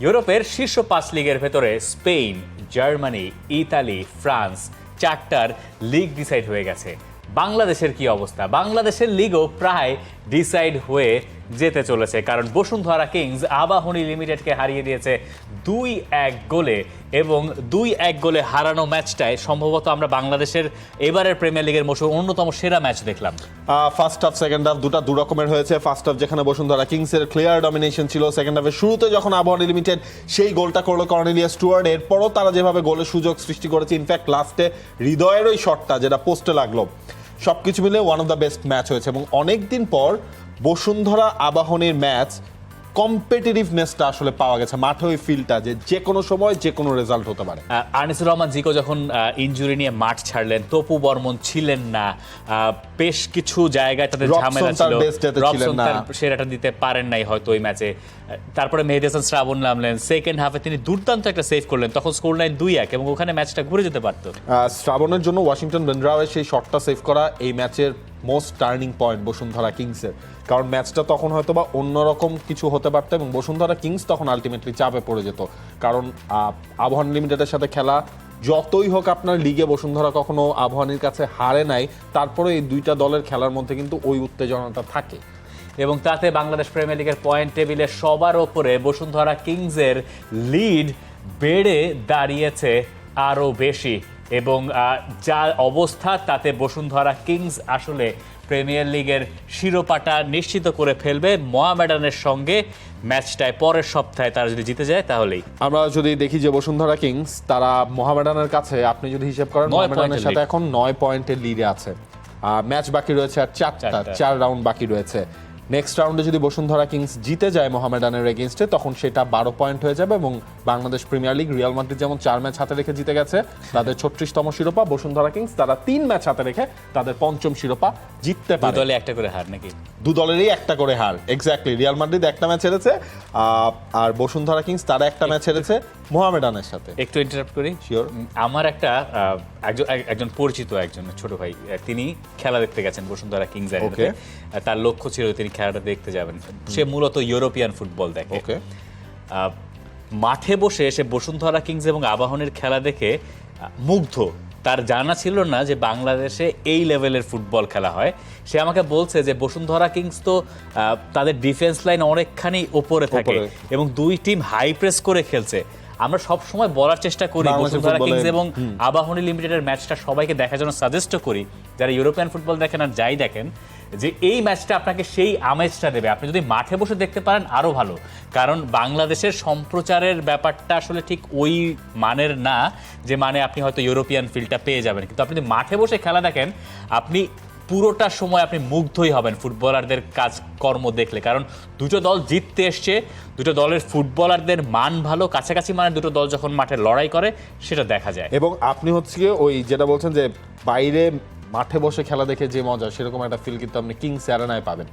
ইউরোপের শীর্ষ পাঁচ লিগের ভেতরে স্পেন জার্মানি, ইতালি, ফ্রান্স চারটার লিগ ডিসাইড হয়ে গেছে। বাংলাদেশের কি অবস্থা? বাংলাদেশের লিগও প্রায় ডিসাইড হয়ে যেতে চলেছে, কারণ বসুন্ধরা কিংস আবাহনী লিমিটেডকে হারিয়ে দিয়েছে দুই এক গোলে এবং দুই এক গোলে হারানো ম্যাচটায় সম্ভবত আমরা বাংলাদেশের এবারের প্রিমিয়ার লিগের মৌসুম অন্যতম সেরা ম্যাচ দেখলাম। ফার্স্ট হাফ সেকেন্ড হাফ দুটা দু রকমের হয়েছে। ফার্স্ট হাফ যেখানে বসুন্ধরা কিংসের ক্লিয়ার ডমিনেশন ছিল সেকেন্ড হাফের শুরুতে যখন আবহাওয়া লিমিটেড সেই গোলটা করল কর্নেলিয়া স্টুয়ার্ড এরপরও তারা যেভাবে গোলের সুযোগ সৃষ্টি করেছে ইনফ্যাক্ট লাস্টে হৃদয়ের ওই শটটা যেটা পোস্টে লাগল। সবকিছু মিলে one of the best match হয়েছে এবং অনেক দিন পর বসুন্ধরা আবাহনীর ম্যাচ কম্পিটিটিভনেসটা আসলে পাওয়া গেছে মাঠে ওই ফিলটা যে যে কোনো সময় যে কোনো রেজাল্ট হতে পারে। আনিসুর রহমান জিকো যখন ইঞ্জুরি নিয়ে মাঠ ছাড়লেন তপু বর্মন ছিলেন না বেশ কিছু জায়গায় তাদের ঝামেলা ছিল। রবসন তার সেরাটা দিতে পারেন নাই হয়তো ওই ম্যাচে। তারপরে মেহেদি হাসান শ্রাবণ নামলেন। সেকেন্ড হাফে তিনি দুর্দান্ত একটা সেভ করলেন। তখন স্কোর লাইন দুই এক এবং ওখানে ম্যাচটা ঘুরে যেতে পারতো। শ্রাবণের জন্য ওয়াশিংটন বেন্দ্রাওয়ের সেই শটটা সেভ করা এই ম্যাচের মোস্ট টার্নিং পয়েন্ট বসুন্ধরা কিংসের। কারণ ম্যাচটা তখন হয়তো বা অন্যরকম কিছু হতে পারতো এবং বসুন্ধরা কিংস তখন আলটিমেটলি চাপে পড়ে যেত। কারণ আবহান লিমিটেডের সাথে খেলা, যতই হোক আপনার লিগে বসুন্ধরা কখনো আবহানির কাছে হারে নাই তারপরে এই দুইটা দলের খেলার মধ্যে কিন্তু ওই উত্তেজনাটা থাকে। এবং তাতে বাংলাদেশ প্রিমিয়ার লিগের পয়েন্ট টেবিলে সবার ওপরে বসুন্ধরা কিংসের লিড বেড়ে দাঁড়িয়েছে আরও বেশি। এবং যা অবস্থা তাতে বসুন্ধরা কিংস আসলে প্রিমিয়ার লিগের শিরোপাটা নিশ্চিত করে ফেলবে মোহামেডানের সঙ্গে। ম্যাচটায় পরের সপ্তাহে তারা যদি জিতে যায় তাহলেই। আমরা যদি দেখি যে বসুন্ধরা কিংস তারা মোহামেডানের কাছে আপনি যদি হিসেব করেন মোহামেডানের সাথে এখন নয় পয়েন্টের লিডে আছে। ম্যাচ বাকি রয়েছে আর চারটা। চার রাউন্ড বাকি রয়েছে। নেক্সট রাউন্ডে যদি বসুন্ধরা কিংস জিতে যায় মোহামেডানের এগেনস্টে তখন সেটা বারো পয়েন্ট হয়ে যাবে এবং Bangladesh premier league Real Madrid যেমন চার ম্যাচ হাতে রেখে জিতে গেছে তাদের ছত্রিশতম শিরোপা বসুন্ধরা কিংস তারা তিন ম্যাচ হাতে রেখে তাদের পঞ্চম শিরোপা জিততে পারে। দলে একটা করে হার নাকি? দু দলেরই একটা করে হার এক্স্যাক্টলি রিয়াল মাদ্রিদ একটা ম্যাচ হেরেছে আহ, আর বসুন্ধরা কিংস তারা একটা ম্যাচ হেরেছে। মোহামেডানের সাথে। একটু ইন্টারাপ্ট করি. উম, আমার একটা একজন একজন পরিচিত একজন ছোট ভাই তিনি খেলা দেখতে গেছেন বসুন্ধরা কিংস Okay. তার লক্ষ্য ছিল তিনি খেলাটা দেখতে যাবেন। সে মূলত ইউরোপিয়ান ফুটবল দেখে। ওকে মাঠে বসে সে বসুন্ধরা কিংস এবং আবাহনের খেলা দেখে মুগ্ধ। তার জানা ছিল না যে বাংলাদেশে এই লেভেলের ফুটবল খেলা হয়। সে আমাকে বলছে যে বসুন্ধরা কিংস তো তাদের ডিফেন্স লাইন অনেকখানি ওপরে থাকে এবং দুই টিম হাই প্রেস করে খেলছে। আমরা সব সময় বলার চেষ্টা করি বসুন্ধরা কিংস এবং আবাহনী লিমিটেডের ম্যাচটা সবাইকে দেখার জন্য সাজেস্ট করি। যারা ইউরোপিয়ান ফুটবল দেখেন আর যাই দেখেন যে এই ম্যাচটা আপনাকে সেই আমেজটা দেবে। আপনি যদি মাঠে বসে দেখতে পারেন আরও ভালো। কারণ বাংলাদেশের সম্প্রচারের ব্যাপারটা আসলে ঠিক ওই মানের না যে মানে আপনি হয়তো ইউরোপিয়ান ফিল্ডটা পেয়ে যাবেন। কিন্তু আপনি যদি মাঠে বসে খেলা দেখেন আপনি পুরোটা সময় আপনি মুগ্ধই হবেন ফুটবলারদের কাজ কর্ম দেখলে। কারণ দুটো দল জিততে এসছে দুটো দলের ফুটবলারদের মান ভালো কাছাকাছি মানে দুটো দল যখন মাঠে লড়াই করে সেটা দেখা যায়। এবং আপনি হচ্ছে ওই যেটা বলছেন যে বাইরে মাঠে বসে খেলা দেখে যে মজা সেরকম একটা ফিল কিন্তু আপনি কিংস অ্যারেনায় পাবেন।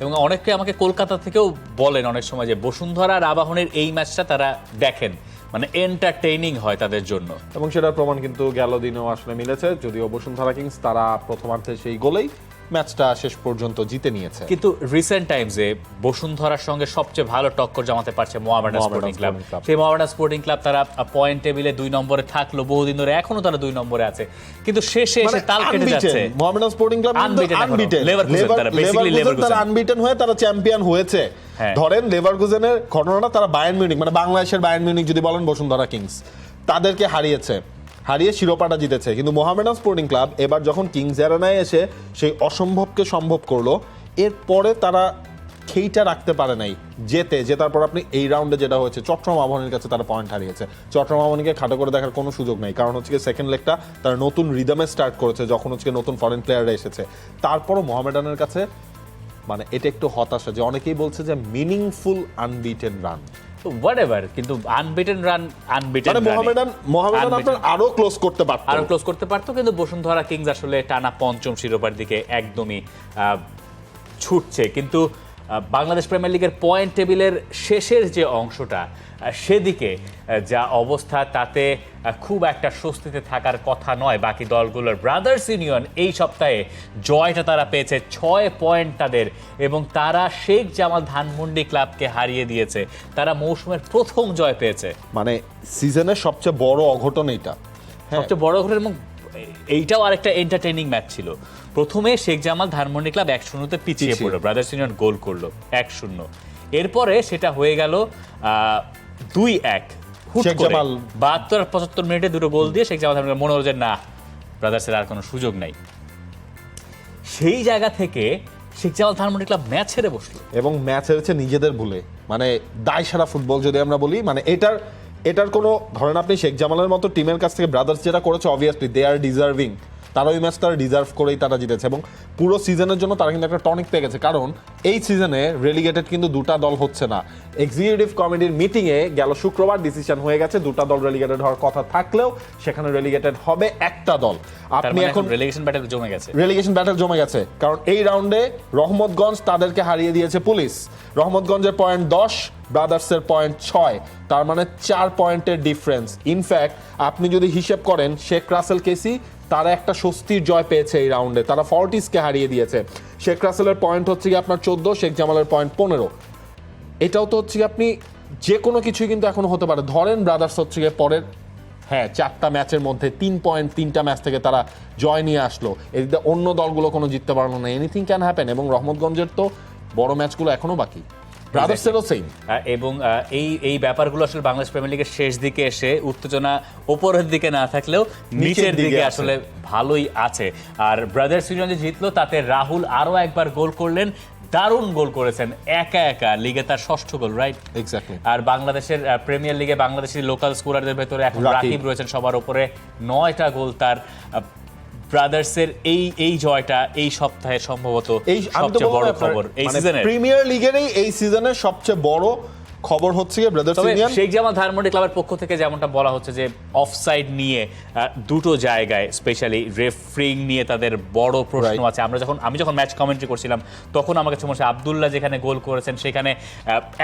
এবং অনেকে আমাকে কলকাতা থেকেও বলেন অনেক সময় যে বসুন্ধরা আর আবাহনের এই ম্যাচটা তারা দেখেন। মানে এন্টারটেইনিং হয় তাদের জন্য। এবং সেটার প্রমাণ কিন্তু গেল দিনেও আসলে মিলেছে, যদিও বসুন্ধরা কিংস তারা প্রথমার্ধে সেই গোলেই ম্যাচটা শেষ পর্যন্ত জিতে নিয়েছে। কিন্তু রিসেন্ট টাইমসে বসুন্ধরার সঙ্গে সবচেয়ে ভালো টক্কর জমাতে পারছে মোহামেডান স্পোর্টিং ক্লাব সেই মোহামেডান স্পোর্টিং ক্লাব তারা পয়েন্ট টেবিলে দুই নম্বরে থাকল বহুদিন ধরে এখনও তারা দুই নম্বরে আছে। কিন্তু শেষে এসে তাল কেটে যাচ্ছে। Mohammedan sporting club. আনবিটেন তারা, তারা আনবিটেন হয়ে তারা চ্যাম্পিয়ন হয়েছে। হ্যাঁ। ধরেন লেভারকুজেনের ঘটনাটা তারা বায়ার্ন মিউনিক মানে বাংলাদেশের বায়ার্ন মিউনিক যদি বলেন বসুন্ধরা কিংস তাদেরকে হারিয়েছে। হারিয়ে শিরোপাটা জিতেছে। কিন্তু মোহামেডান স্পোর্টিং ক্লাব এবার যখন কিংস অ্যারেনায় এসে সেই অসম্ভবকে সম্ভব করল, এরপরে তারা খেইটা রাখতে পারে নাই যেতে জেতার পর আপনি এই রাউন্ডে যেটা হয়েছে, চট্টগ্রাম আবাহনীর কাছে তারা পয়েন্ট হারিয়েছে। চট্টগ্রাম আবাহনীকে খাটো করে দেখার কোনো সুযোগ নেই, কারণ হচ্ছে সেকেন্ড লেগটা তারা নতুন রিদমে স্টার্ট করেছে, যখন হচ্ছে নতুন ফরেন প্লেয়াররা এসেছে। তারপরও মোহামেডানের কাছে মানে এটা একটু হতাশা যে অনেকেই বলছে যে মিনিংফুল আনবিটেন রান তো হোয়াট এভার কিন্তু আনবিটেন রান আনবিটেন মানে মোহামেডান মোহামেডান আপনার আরও ক্লোজ করতে পারতো। আরও ক্লোজ করতে পারতো কিন্তু বসুন্ধরা কিংস আসলে টানা পঞ্চম শিরোপার দিকে একদমই আহ, ছুটছে। কিন্তু বাংলাদেশ প্রিমিয়ার লিগের পয়েন্ট টেবিলের শেষের যে অংশটা সেদিকে যা অবস্থা তাতে খুব একটা স্বস্তিতে থাকার কথা নয় বাকি দলগুলোর। ব্রাদার্স ইউনিয়ন এই সপ্তাহে জয়টা তারা পেয়েছে ছয় পয়েন্ট তাদের এবং তারা শেখ জামাল ধানমন্ডি ক্লাবকে হারিয়ে দিয়েছে। তারা মৌসুমের প্রথম জয় পেয়েছে। মানে সিজনের সবচেয়ে বড় অঘটন এইটা। হ্যাঁ সবচেয়ে বড় অঘটন এবং এইটাও আরেকটা এন্টারটেইনিং ম্যাচ ছিল। প্রথমে শেখ জামাল ধানমন্ডি ক্লাব এক শূন্যতে পিছিয়ে। পড়ল ব্রাদার্স ইউনিয়ন গোল করল এক শূন্য। এরপরে সেটা হয়ে গেল দুই এক বাহাত্তর পঁচাত্তর মিনিটে দুটো গোল দিয়ে শেখ জামাল ধানমন্ডি মনে হলো যে না ব্রাদার্সের আর কোনো সুযোগ নাই। সেই জায়গা থেকে শেখ জামাল ধানমন্ডি ক্লাব ম্যাচ ছেড়ে বসল। এবং ম্যাচ হেরেছে নিজেদের ভুলে। মানে দায় সারা ফুটবল যদি আমরা বলি মানে এটার এটার কোনো ধরেন আপনি শেখ জামালের মতো টিমের কাছ থেকে ব্রাদার্স যেটা করেছে অবভিয়াসলি দে আর ডিজার্ভিং তারা ওই ম্যাচ তারা ডিজার্ভ করেই তারা জিতেছে এবং পুরো সিজনের জন্য তারা কিন্তু একটা টনিক পেয়ে গেছে। কারণ এই সিজনে রেলিগেটেড কিন্তু দুটা দল হচ্ছে না। এক্সিকিউটিভ কমিটির মিটিংয়ে গেল শুক্রবার ডিসিশন হয়ে গেছে দুটা দল রেলিগেটেড হওয়ার কথা থাকলেও সেখানে রেলিগেটেড হবে একটা দল। আপনি মানে এখন এখন রিলেগেশন ব্যাটেল জমে গেছে। রেলিগেশন ব্যাটেল জমে গেছে। কারণ এই রাউন্ডে রহমতগঞ্জ তাদেরকে হারিয়ে দিয়েছে পুলিশ। রহমতগঞ্জের পয়েন্ট দশ ব্রাদার্সের পয়েন্ট ছয়। তার মানে চার পয়েন্টের ডিফারেন্স ইনফ্যাক্ট আপনি যদি হিসেব করেন শেখ রাসেল কেসি তারা একটা স্বস্তির জয় পেয়েছে এই রাউন্ডে তারা ফর্টিসকে হারিয়ে দিয়েছে। শেখ রাসেলের পয়েন্ট হচ্ছে কি আপনার চোদ্দ, শেখ জামালের পয়েন্ট পনেরো। এটাও তো হচ্ছে আপনি যে কোনো কিছুই কিন্তু এখনও হতে পারে। ধরেন ব্রাদার্স হচ্ছে গিয়ে পরের হ্যাঁ চারটা ম্যাচের মধ্যে তিন পয়েন্ট তিনটা ম্যাচ থেকে তারা জয় নিয়ে আসলো। এদিকে অন্য দলগুলো কোনো জিততে পারল না। এনিথিং ক্যান হ্যাপেন এবং রহমতগঞ্জের তো বড় ম্যাচগুলো এখনও বাকি। এবং এই এই ব্যাপারগুলো আসলে বাংলাদেশ প্রিমিয়ার লিগের শেষ দিকে এসে উত্তেজনা ওপরের দিকে না থাকলেও নিচের দিকে আসলে ভালোই আছে। আর ব্রাদার্স ইউনিয়ন যে জিতলো তাতে রাহুল আরও একবার গোল করলেন। দারুণ গোল করেছেন। একা একা লিগে তার ষষ্ঠ গোল রাইট এক্স্যাক্টলি আর বাংলাদেশের প্রিমিয়ার লিগে বাংলাদেশের লোকাল স্কোরারদের ভেতরে এখন। রাকিব। রয়েছেন সবার উপরে নয়টা গোল তার ব্রাদার্সের এই এই জয়টা এই সপ্তাহে সম্ভবত এই তো সবচেয়ে বড় খবর এই সিজনের প্রিমিয়ার লিগেরই এই সিজনের সবচেয়ে বড় খবর হচ্ছে গিয়ে ব্রাদার্স ইউনিয়ন শেখ জামাল ধানমন্ডি ক্লাবের পক্ষ থেকে যেমনটা বলা হচ্ছে যে অফসাইড নিয়ে দুটো জায়গায় স্পেশালি রেফারিং নিয়ে তাদের বড় প্রশ্ন আছে। আমরা যখন আমি যখন ম্যাচ কমেন্ট্রি করছিলাম তখন আমার কাছে মনে হচ্ছে আবদুল্লাহ যেখানে গোল করেছেন সেখানে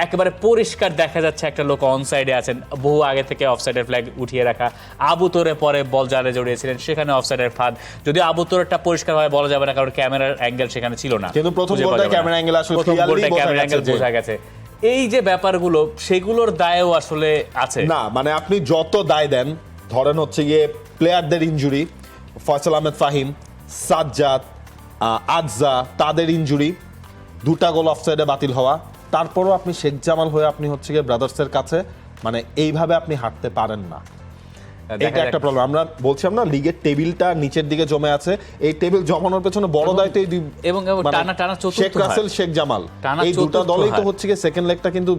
একেবারে পরিষ্কার দেখা যাচ্ছে একটা লোক অন সাইডে আছেন। বহু আগে থেকে অফসাইডের ফ্ল্যাগ উঠিয়ে রাখা। আবু তোরে পরে বল জালে জড়িয়েছিলেন সেখানে অফসাইডের ফাঁদ। যদিও আবু তোরেরটা পরিষ্কারভাবে বলা যাবে না কারণ ক্যামেরার অ্যাঙ্গেল সেখানে ছিল না। কিন্তু প্রথম না। camera angle আসলে ক্যামেরা অ্যাঙ্গেল বোঝা গেছে। এই যে ব্যাপারগুলো, সেগুলোর দায়ও আসলে আছে। না মানে আপনি যত দায় দেন, ধরেন হচ্ছে গিয়ে প্লেয়ারদের ইঞ্জুরি ফয়সাল আহমেদ ফাহিম, সাজ্জাদ আজা তাদের ইঞ্জুরি দুটা গোল অফসাইডে বাতিল হওয়া, তারপরও আপনি শেখ জামাল হয়ে আপনি হচ্ছে গিয়ে ব্রাদার্সের কাছে মানে এইভাবে আপনি হাঁটতে পারেন না। এটা একটা প্রবলেম আমরা বলছিলাম না লিগের টেবিলটা নিচের দিকে জমে আছে। এই টেবিল জমানোর পেছনে বড় দায়িত্ব এই এবং মানে টানা টানা চতুর্থ শেখ রাসেল শেখ জামাল। এই দুটা দলেই তো হচ্ছে সেকেন্ড লেগটা কিন্তু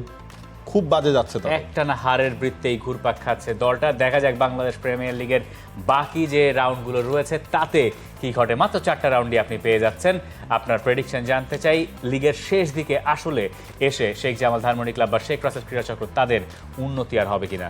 খুব বাজে যাচ্ছে একটানা হারের বৃত্তেই ঘুরপাক খাচ্ছে। দলটা দেখা যাক বাংলাদেশ প্রিমিয়ার লিগের বাকি যে রাউন্ডগুলো রয়েছে তাতে কি ঘটে? মাত্র চারটা রাউন্ডই আপনি পেয়ে যাচ্ছেন। আপনার প্রেডিকশন জানতে চাই লিগের শেষ দিকে আসলে এসে শেখ জামাল ধানমন্ডি ক্লাব বা শেখ রাসেল ক্রীড়া চক্র তাদের উন্নতি আর হবে কিনা?